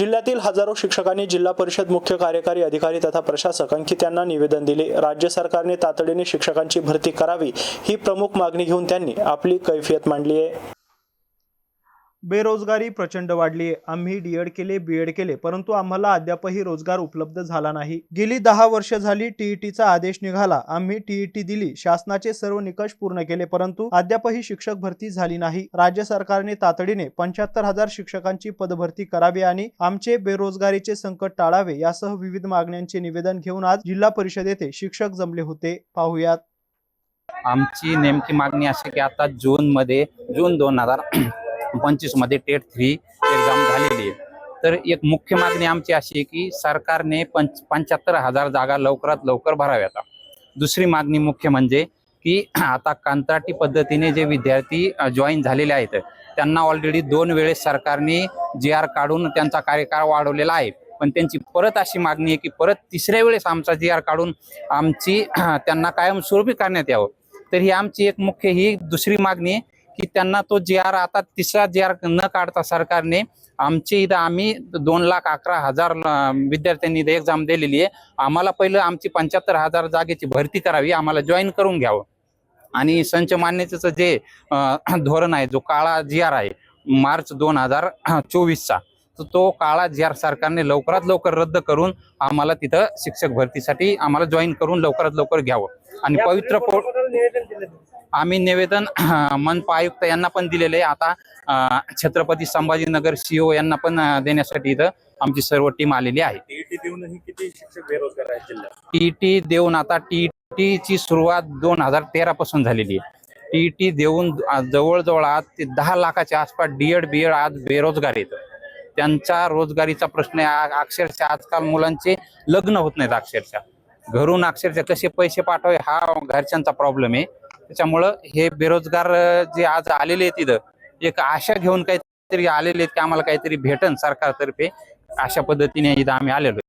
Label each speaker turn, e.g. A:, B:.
A: जिल्ह्यातील हजारो शिक्षकांनी जिल्हा परिषद मुख्य कार्यकारी अधिकारी तथा प्रशासक अंकित निवेदन दिले. राज्य सरकारने तातडीने शिक्षकांची भरती करावी ही प्रमुख मागणी घेऊन त्यांनी आपली कैफियत मांडली आहे. बेरोजगारी प्रचंड वाढली. आहे आम्ही डीएड केले बीएड केले परंतु आम्हाला अद्यापही रोजगार उपलब्ध झाला नाही. गेली दहा वर्ष झाली टीईटीचा आदेश निघाला. आम्ही टीईटी दिली. शासनाचे सर्व निकष पूर्ण केले परंतु अद्यापही शिक्षक भरती झाली नाही. राज्य सरकारने तातडीने पंच्याहत्तर हजार शिक्षकांची पदभरती करावी आणि आमचे बेरोजगारीचे संकट टाळावे यासह विविध मागण्यांचे निवेदन घेऊन आज जिल्हा परिषद येथे शिक्षक जमले होते. पाहुयात.
B: आमची नेमकी मागणी अशी की आता जून मध्ये जून दोन हजार पंचवीसमध्ये टेट थ्री एक्झाम झालेली आहे. तर एक मुख्य मागणी आमची अशी आहे की सरकारने पंच पंच्याहत्तर हजार जागा लवकरात लवकर भराव्यात. दुसरी मागणी मुख्य म्हणजे की आता कंत्राटी पद्धतीने जे विद्यार्थी जॉईन झालेले आहेत त्यांना ऑलरेडी दोन वेळेस सरकारने जी आर काढून त्यांचा कार्यकाळ वाढवलेला आहे. पण त्यांची परत अशी मागणी आहे की परत तिसऱ्या वेळेस आमचा जी आर काढून आमची त्यांना कायमस्वरूपी करण्यात यावं. तर ही आमची एक मुख्य ही दुसरी मागणी आहे. की त्यांना तो जी आर आता तिसरा जी आर न काढता सरकारने आमची इथं आम्ही दोन लाख अकरा हजार विद्यार्थ्यांनी इथं एक्झाम दिलेली आहे. आम्हाला पहिलं आमची पंच्याहत्तर हजार जागेची भरती करावी आम्हाला जॉईन करून घ्यावं. आणि संच मान्यतेचं जे धोरण आहे जो काळा जी आर आहे मार्च दोन हजार चोवीसचा तर तो काळा जी आर सरकारने लवकरात लवकर रद्द करून आम्हाला तिथं शिक्षक भरतीसाठी आम्हाला जॉईन करून लवकरात लवकर घ्यावं. आणि पवित्र आम्ही निवेदन मनपा आयुक्त यांना पण दिलेले आता छत्रपती संभाजीनगर सीओ यांना पण देण्यासाठी इथं आमची सर्व टीम आलेली आहे.
C: टीईटी जिल्ह्यात?
B: टीईटी देऊन आता टीईटी ची सुरुवात दोन हजार तेरा पासून झालेली आहे. टीईटी देऊन जवळजवळ आज ते दहा लाखाच्या आसपास डीएड बीएड आज बेरोजगार आहेत. त्यांचा रोजगारीचा प्रश्न आहे. अक्षरशः आजकाल मुलांचे लग्न होत नाहीत अक्षरशः. घरून अक्षरशः कसे पैसे पाठवावे हा घरच्यांचा प्रॉब्लेम आहे. त्याच्यामुळं हे बेरोजगार जे आज आलेले आहेत तिथं एक आशा घेऊन काहीतरी आलेले आहेत की आम्हाला काहीतरी भेटन सरकारतर्फे. अशा पद्धतीने इथं आम्ही आलेलो